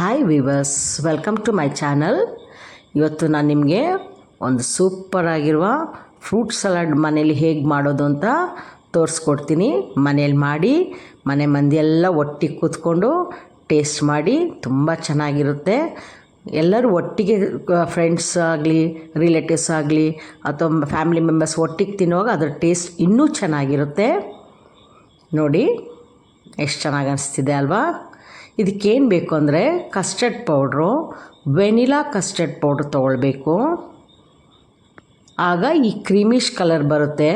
Hi viewers welcome to my channel ಇವತ್ತು ನಾನು ನಿಮಗೆ ಒಂದು ಸೂಪರ್ ಆಗಿರುವ ಫ್ರೂಟ್ ಸಲಾಡ್ ಮನೇಲಿ ಹೇಗೆ ಮಾಡೋದು ಅಂತ ತೋರಿಸ್ಕೊಡ್ತೀನಿ. ಮನೇಲಿ ಮಾಡಿ, ಮನೆ ಮಂದಿ ಎಲ್ಲ ಒಟ್ಟಿಗೆ ಕೂತ್ಕೊಂಡು ಟೇಸ್ಟ್ ಮಾಡಿ, ತುಂಬ ಚೆನ್ನಾಗಿರುತ್ತೆ. ಎಲ್ಲರೂ ಒಟ್ಟಿಗೆ ಫ್ರೆಂಡ್ಸ್ ಆಗಲಿ ರಿಲೇಟಿವ್ಸ್ ಆಗಲಿ, ಅಥವಾ ಫ್ಯಾಮಿಲಿ ಮೆಂಬರ್ಸ್ ಒಟ್ಟಿಗೆ ತಿನ್ನುವಾಗ ಅದರ ಟೇಸ್ಟ್ ಇನ್ನೂ ಚೆನ್ನಾಗಿರುತ್ತೆ. ನೋಡಿ, ಎಷ್ಟು ಚೆನ್ನಾಗಿ ಅನಿಸ್ತಿದೆ ಅಲ್ವಾ? ಇದಕ್ಕೇನು ಬೇಕು ಅಂದರೆ custard powder vanilla custard powder ತೊಗೊಳ್ಬೇಕು. ಆಗ ಈ ಕ್ರೀಮಿಶ್ ಕಲರ್ ಬರುತ್ತೆ.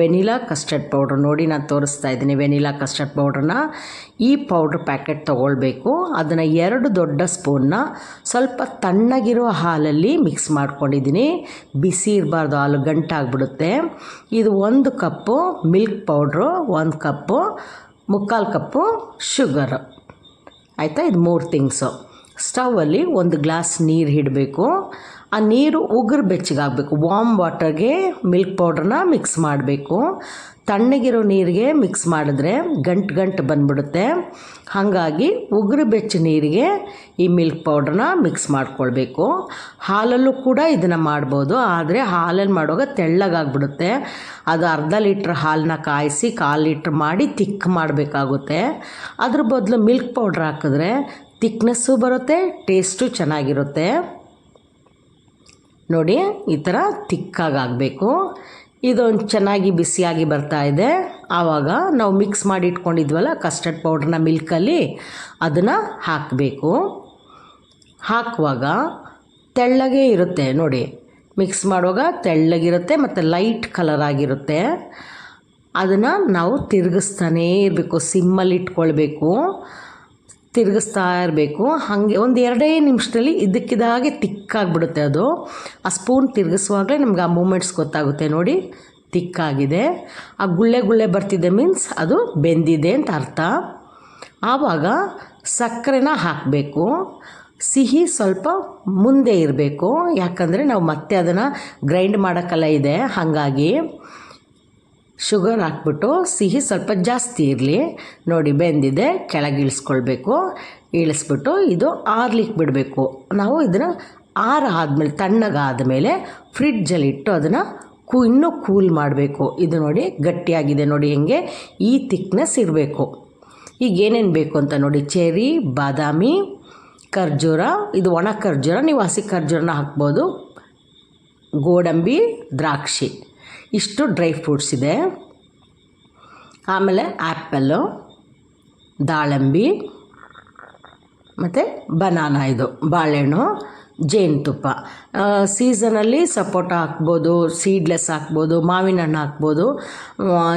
ವೆನಿಲಾ ಕಸ್ಟರ್ಡ್ ಪೌಡ್ರ್ ನೋಡಿ ನಾನು ತೋರಿಸ್ತಾ ಇದ್ದೀನಿ ವೆನಿಲಾ ಕಸ್ಟರ್ಡ್ ಪೌಡ್ರನ್ನ ಈ ಪೌಡ್ರ್ ಪ್ಯಾಕೆಟ್ ತೊಗೊಳ್ಬೇಕು. ಅದನ್ನು ಎರಡು ದೊಡ್ಡ ಸ್ಪೂನ್ನ ಸ್ವಲ್ಪ ತಣ್ಣಗಿರೋ ಹಾಲಲ್ಲಿ ಮಿಕ್ಸ್ ಮಾಡ್ಕೊಂಡಿದ್ದೀನಿ. ಬಿಸಿ ಇರಬಾರ್ದು, ಹಾಲು ಗಂಟಾಗ್ಬಿಡುತ್ತೆ ಇದು ಒಂದು ಕಪ್ಪು ಮಿಲ್ಕ್ ಪೌಡ್ರು ಒಂದು ಕಪ್ಪು, ಮುಕ್ಕಾಲು ಕಪ್ಪು ಶುಗರು ಆಯಿತಾ? ಇದು ಮೂರು ಥಿಂಗ್ಸು ಸ್ಟವಲ್ಲಿ ಒಂದು ಗ್ಲಾಸ್ ನೀರು ಇಡಬೇಕು. ಆ ನೀರು ಉಗುರು ಬೆಚ್ಚಗಾಗಬೇಕು ವಾಮ್ ವಾಟರ್ಗೆ ಮಿಲ್ಕ್ ಪೌಡ್ರನ್ನ ಮಿಕ್ಸ್ ಮಾಡಬೇಕು. ತಣ್ಣಗಿರೋ ನೀರಿಗೆ ಮಿಕ್ಸ್ ಮಾಡಿದ್ರೆ ಗಂಟು ಗಂಟು ಬಂದ್ಬಿಡುತ್ತೆ. ಹಾಗಾಗಿ ಉಗುರು ಬೆಚ್ಚ ನೀರಿಗೆ ಈ ಮಿಲ್ಕ್ ಪೌಡ್ರನ್ನ ಮಿಕ್ಸ್ ಮಾಡ್ಕೊಳ್ಬೇಕು. ಹಾಲಲ್ಲೂ ಕೂಡ ಇದನ್ನು ಮಾಡ್ಬೋದು. ಆದರೆ ಹಾಲಲ್ಲಿ ಮಾಡುವಾಗ ತೆಳ್ಳಗಾಗ್ಬಿಡುತ್ತೆ ಅದು ಅರ್ಧ ಲೀಟ್ರ್ ಹಾಲನ್ನ ಕಾಯಿಸಿ, ಕಾಲು ಲೀಟ್ರ್ ಮಾಡಿ, ತಿಕ್ ಮಾಡಬೇಕಾಗುತ್ತೆ. ಅದ್ರ ಬದಲು ಮಿಲ್ಕ್ ಪೌಡ್ರ್ ಹಾಕಿದ್ರೆ ತಿಕ್ನೆಸ್ಸು ಬರುತ್ತೆ ಟೇಸ್ಟು ಚೆನ್ನಾಗಿರುತ್ತೆ. ನೋಡಿ, ಈ ಥರ ತಿಕ್ಕಾಗಿ ಆಗಬೇಕು ಇದೊಂದು ಚೆನ್ನಾಗಿ ಬಿಸಿಯಾಗಿ ಬರ್ತಾ ಇದೆ. ಆವಾಗ ನಾವು ಮಿಕ್ಸ್ ಮಾಡಿ ಇಟ್ಕೊಂಡಿದ್ವಲ್ಲ ಕಸ್ಟರ್ಡ್ ಪೌಡ್ರನ್ನ ಮಿಲ್ಕಲ್ಲಿ ಅದನ್ನು ಹಾಕಬೇಕು. ಹಾಕುವಾಗ ತೆಳ್ಳಗೆ ಇರುತ್ತೆ, ನೋಡಿ. ಮಿಕ್ಸ್ ಮಾಡುವಾಗ ತೆಳ್ಳಗಿರುತ್ತೆ ಮತ್ತು ಲೈಟ್ ಕಲರ್ ಆಗಿರುತ್ತೆ. ಅದನ್ನು ನಾವು ತಿರುಗಿಸ್ತಾನೇ ಇರಬೇಕು, ಸಿಮ್ಮಲ್ಲಿ ಇಟ್ಕೊಳ್ಬೇಕು. ತಿರುಗಿಸ್ತಾ ಇರಬೇಕು. ಹಾಗೆ ಒಂದು ಎರಡೇ ನಿಮಿಷದಲ್ಲಿ ಇದಕ್ಕಿದಾಗೆ ತಿಕ್ಕಾಗಿಬಿಡುತ್ತೆ ಅದು. ಆ ಸ್ಪೂನ್ ತಿರುಗಿಸುವಾಗಲೇ ನಮ್ಗೆ ಆ ಮೂಮೆಂಟ್ಸ್ ಗೊತ್ತಾಗುತ್ತೆ ನೋಡಿ. ತಿಕ್ಕಾಗಿದೆ ಆ ಗುಳ್ಳೆ ಗುಳ್ಳೆ ಬರ್ತಿದೆ ಮೀನ್ಸ್ ಅದು ಬೆಂದಿದೆ ಅಂತ ಅರ್ಥ. ಆವಾಗ ಸಕ್ಕರೆನ ಹಾಕಬೇಕು. ಸಿಹಿ ಸ್ವಲ್ಪ ಮುಂದೆ ಇರಬೇಕು. ಯಾಕಂದರೆ ನಾವು ಮತ್ತೆ ಅದನ್ನು ಗ್ರೈಂಡ್ ಮಾಡೋಕ್ಕೆಲ್ಲ ಇದೆ. ಹಾಗಾಗಿ ಶುಗರ್ ಹಾಕ್ಬಿಟ್ಟು ಸಿಹಿ ಸ್ವಲ್ಪ ಜಾಸ್ತಿ ಇರಲಿ. ನೋಡಿ, ಬೆಂದಿದೆ, ಕೆಳಗೆ ಇಳಿಸ್ಕೊಳ್ಬೇಕು. ಇಳಿಸ್ಬಿಟ್ಟು ಇದು ಆರ್ಲಿಕ್ಕೆ ಬಿಡಬೇಕು. ನಾವು ಇದನ್ನು ಆರ ಆದಮೇಲೆ ತಣ್ಣಗಾದಮೇಲೆ ಫ್ರಿಡ್ಜಲ್ಲಿ ಇಟ್ಟು ಅದನ್ನು ಕೂ, ಇನ್ನೂ ಕೂಲ್ ಮಾಡಬೇಕು. ಇದು ನೋಡಿ ಗಟ್ಟಿಯಾಗಿದೆ, ನೋಡಿ ಹೆಂಗೆ ಈ ತಿಕ್ನೆಸ್ ಇರಬೇಕು. ಈಗ ಏನೇನು ಬೇಕು ಅಂತ ನೋಡಿ ಚೆರಿ ಬಾದಾಮಿ, ಖರ್ಜೂರ, ಇದು ಒಣ ಖರ್ಜೂರ ನೀವು ಹಸಿ ಖರ್ಜೂರನ ಹಾಕ್ಬೋದು. ಗೋಡಂಬಿ, ದ್ರಾಕ್ಷಿ. ಇಷ್ಟು ಡ್ರೈ ಫ್ರೂಟ್ಸ್ ಇದೆ. ಆಮೇಲೆ ಆ್ಯಪಲ್ಲು ದಾಳಂಬಿ, ಮತ್ತು ಬನಾನಾ ಇದು, ಬಾಳೆಹಣ್ಣು, ಜೇನುತುಪ್ಪ. ಸೀಸನಲ್ಲಿ ಸಪೋಟ ಹಾಕ್ಬೋದು, ಸೀಡ್ಲೆಸ್ ಹಾಕ್ಬೋದು, ಮಾವಿನ ಹಣ್ಣು ಹಾಕ್ಬೋದು.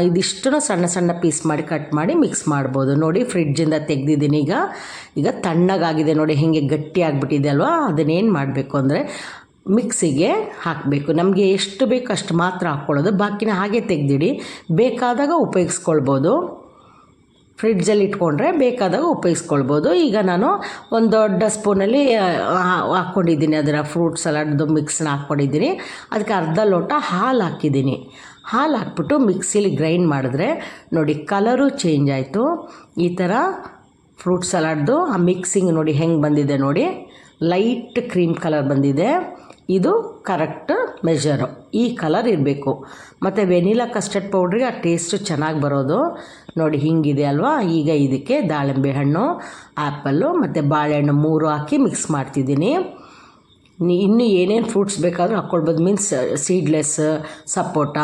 ಇದಿಷ್ಟನ್ನು ಸಣ್ಣ ಸಣ್ಣ ಪೀಸ್ ಮಾಡಿ, ಕಟ್ ಮಾಡಿ ಮಿಕ್ಸ್ ಮಾಡ್ಬೋದು. ನೋಡಿ ಫ್ರಿಡ್ಜಿಂದ ತೆಗ್ದಿದ್ದೀನಿ ಈಗ. ಈಗ ತಣ್ಣಗಾಗಿದೆ ನೋಡಿ, ಹೀಗೆ ಗಟ್ಟಿ ಆಗಿಬಿಟ್ಟಿದೆ ಅಲ್ವಾ? ಅದನ್ನೇನು ಮಾಡಬೇಕು ಅಂದರೆ ಮಿಕ್ಸಿಗೆ ಹಾಕಬೇಕು. ನಮಗೆ ಎಷ್ಟು ಬೇಕು ಅಷ್ಟು ಮಾತ್ರ ಹಾಕ್ಕೊಳ್ಳೋದು. ಬಾಕಿನ ಹಾಗೆ ತೆಗೆದಿಡಿ. ಬೇಕಾದಾಗ ಉಪಯೋಗಿಸ್ಕೊಳ್ಬೋದು. ಫ್ರಿಡ್ಜಲ್ಲಿ ಇಟ್ಕೊಂಡ್ರೆ ಬೇಕಾದಾಗ ಉಪಯೋಗಿಸ್ಕೊಳ್ಬೋದು. ಈಗ ನಾನು ಒಂದು ದೊಡ್ಡ ಸ್ಪೂನಲ್ಲಿ ಹಾಕ್ಕೊಂಡಿದ್ದೀನಿ. ಅದರ ಫ್ರೂಟ್ ಸಲಾಡ್ದು ಮಿಕ್ಸ್ನ ಹಾಕ್ಕೊಂಡಿದ್ದೀನಿ. ಅದಕ್ಕೆ ಅರ್ಧ ಲೋಟ ಹಾಲು ಹಾಕಿದ್ದೀನಿ. ಹಾಲು ಹಾಕ್ಬಿಟ್ಟು ಮಿಕ್ಸಿಲಿ ಗ್ರೈಂಡ್ ಮಾಡಿದ್ರೆ ನೋಡಿ ಕಲರು ಚೇಂಜ್ ಆಯಿತು. ಈ ಥರ ಫ್ರೂಟ್ ಸಲಾಡ್ದು, ಆ ಮಿಕ್ಸಿಂಗ್ ನೋಡಿ ಹೆಂಗೆ ಬಂದಿದೆ ನೋಡಿ. ಲೈಟ್ ಕ್ರೀಮ್ ಕಲರ್ ಬಂದಿದೆ. ಇದು ಕರೆಕ್ಟ್ ಮೆಜರು ಈ ಕಲರ್ ಇರಬೇಕು. ಮತ್ತು ವೆನಿಲಾ ಕಸ್ಟರ್ಡ್ ಪೌಡ್ರಿಗೆ ಆ ಟೇಸ್ಟು ಚೆನ್ನಾಗಿ ಬರೋದು. ನೋಡಿ ಹಿಂಗಿದೆ ಅಲ್ವಾ? ಈಗ ಇದಕ್ಕೆ ದಾಳಿಂಬೆ ಹಣ್ಣು ಆ್ಯಪಲ್ಲು ಮತ್ತು ಬಾಳೆಹಣ್ಣು ಮೂರು ಹಾಕಿ ಮಿಕ್ಸ್ ಮಾಡ್ತಿದ್ದೀನಿ. ಇನ್ನೂ ಏನೇನು ಫ್ರೂಟ್ಸ್ ಬೇಕಾದರೂ ಹಾಕ್ಕೊಳ್ಬೋದು ಮೀನ್ಸ್ ಸೀಡ್ಲೆಸ್ ಸಪೋಟ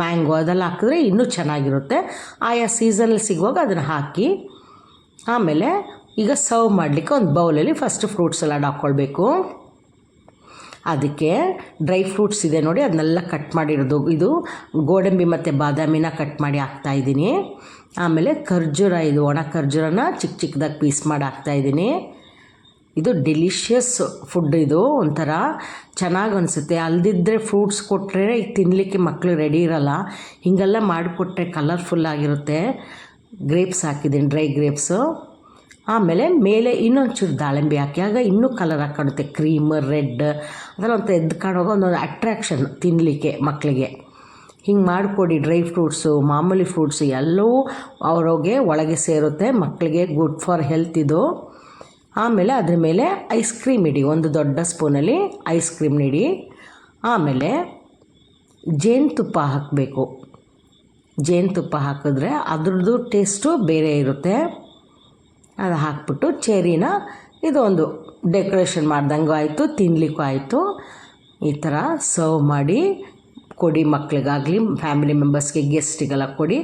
ಮ್ಯಾಂಗೋ ಅದೆಲ್ಲ ಹಾಕಿದ್ರೆ ಇನ್ನೂ ಚೆನ್ನಾಗಿರುತ್ತೆ. ಆಯಾ ಸೀಸನಲ್ಲಿ ಸಿಗುವಾಗ ಅದನ್ನು ಹಾಕಿ, ಆಮೇಲೆ ಈಗ ಸರ್ವ್ ಮಾಡಲಿಕ್ಕೆ ಒಂದು ಬೌಲಲ್ಲಿ ಫಸ್ಟ್ ಫ್ರೂಟ್ಸ್ ಸಲಾಡ್ ಹಾಕ್ಕೊಳ್ಬೇಕು ಅದಕ್ಕೆ ಡ್ರೈ ಫ್ರೂಟ್ಸ್ ಇದೆ ನೋಡಿ, ಅದನ್ನೆಲ್ಲ ಕಟ್ ಮಾಡಿರೋದು ಇದು ಗೋಡಂಬಿ ಮತ್ತು ಬಾದಾಮಿನ ಕಟ್ ಮಾಡಿ ಹಾಕ್ತಾಯಿದ್ದೀನಿ ಆಮೇಲೆ ಖರ್ಜೂರ ಇದು, ಒಣ ಖರ್ಜೂರನ ಚಿಕ್ಕ ಚಿಕ್ಕದಾಗಿ ಪೀಸ್ ಮಾಡಿ ಹಾಕ್ತಾಯಿದ್ದೀನಿ ಇದು ಡೆಲಿಷಿಯಸ್ ಫುಡ್ ಇದು, ಒಂಥರ ಚೆನ್ನಾಗಿ ಅನಿಸುತ್ತೆ. ಅಲ್ದಿದ್ದರೆ ಫ್ರೂಟ್ಸ್ ಕೊಟ್ಟರೆ ತಿನ್ನಲಿಕ್ಕೆ ಮಕ್ಕಳು ರೆಡಿ ಇರಲ್ಲ. ಹೀಗೆಲ್ಲ ಮಾಡಿಕೊಟ್ರೆ ಕಲರ್ಫುಲ್ ಆಗಿರುತ್ತೆ. ಗ್ರೇಪ್ಸ್ ಹಾಕಿದ್ದೀನಿ ಡ್ರೈ ಗ್ರೇಪ್ಸು ಆಮೇಲೆ ಮೇಲೆ ಇನ್ನೊಂಚೂರು ದಾಳಿಂಬೆ ಹಾಕಿ, ಆಗ ಇನ್ನೂ ಕಲರ್ ಹಾಕ್ಕೊಳುತ್ತೆ ಕ್ರೀಮ್ ರೆಡ್ ಅದೆಲ್ಲ ಅಂತ ಎದ್ದು ಕಾಣುವಾಗ ಒಂದೊಂದು ಅಟ್ರ್ಯಾಕ್ಷನ್ ತಿನ್ನಲಿಕ್ಕೆ ಮಕ್ಕಳಿಗೆ ಹಿಂಗೆ ಮಾಡಿಕೊಡಿ ಡ್ರೈ ಫ್ರೂಟ್ಸು ಮಾಮೂಲಿ ಫ್ರೂಟ್ಸು ಎಲ್ಲವೂ ಅವ್ರಿಗೆ ಒಳಗೆ ಸೇರುತ್ತೆ ಮಕ್ಕಳಿಗೆ ಗುಡ್ ಫಾರ್ ಹೆಲ್ತ್ ಇದು. ಆಮೇಲೆ ಅದ್ರ ಮೇಲೆ ಐಸ್ ಕ್ರೀಮ್ ಇಡಿ, ಒಂದು ದೊಡ್ಡ ಸ್ಪೂನಲ್ಲಿ ಐಸ್ ಕ್ರೀಮ್ ಇಡಿ ಆಮೇಲೆ ಜೇನುತುಪ್ಪ ಹಾಕಬೇಕು. ಜೇನುತುಪ್ಪ ಹಾಕಿದ್ರೆ ಅದ್ರದ್ದು ಟೇಸ್ಟು ಬೇರೆ ಇರುತ್ತೆ. ಅದು ಹಾಕ್ಬಿಟ್ಟು ಚೆರಿನ ಇದೊಂದು ಡೆಕೋರೇಷನ್ ಮಾಡ್ದಂಗೂ ಆಯಿತು ತಿನ್ನಲಿಕ್ಕೂ ಆಯಿತು. ಈ ಥರ ಸರ್ವ್ ಮಾಡಿ ಕೊಡಿ ಮಕ್ಳಿಗಾಗಲಿ ಫ್ಯಾಮಿಲಿ ಮೆಂಬರ್ಸ್ಗೆ ಗೆಸ್ಟಿಗೆಲ್ಲ ಕೊಡಿ.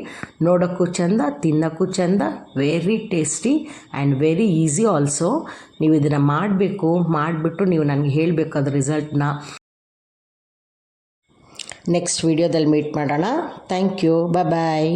ನೋಡೋಕ್ಕೂ ಚೆಂದ, ತಿನ್ನೋಕ್ಕೂ ಚೆಂದ very tasty and very easy also ನೀವು ಇದನ್ನು ಮಾಡಬೇಕು, ಮಾಡಿಬಿಟ್ಟು ನೀವು ನನಗೆ ಹೇಳಬೇಕು ಅದ್ರ ರಿಸಲ್ಟ್ನ ನೆಕ್ಸ್ಟ್ ವೀಡಿಯೋದಲ್ಲಿ ಮೀಟ್ ಮಾಡೋಣ. Thank you bye